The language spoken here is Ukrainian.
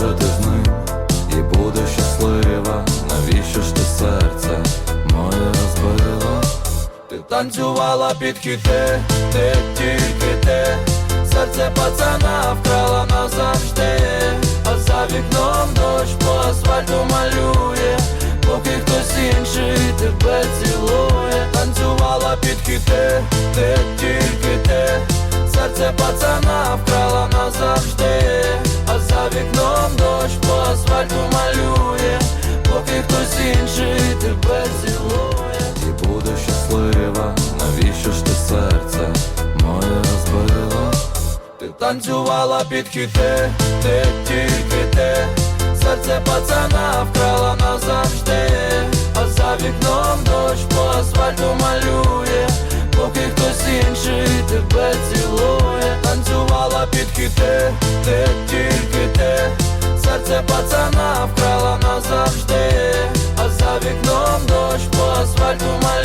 може ти з ним і будеш щаслива, навіщо ж ти серце моє розбила? Ти танцювала під хіти, ти тільки ти. Серце пацана вкрала назавжди. А за вікном дощ по асфальту малює. Поки хтось інший тебе цілує. Танцювала під хіти, ти тільки ти. Серце пацана вкрала назавжди асфальту малює Поки хтось інший тебе цілує. І будеш щаслива, навіщо ж ти серце моє розбила? Ти танцювала під хіти, ти тільки ти Серце пацана вкрала назавжди. А за вікном дощ по асфальту малює Поки хтось інший тебе цілує. Танцювала під хіти, ти серце пацана вкрала назавжди, а за вікном дощ по асфальту має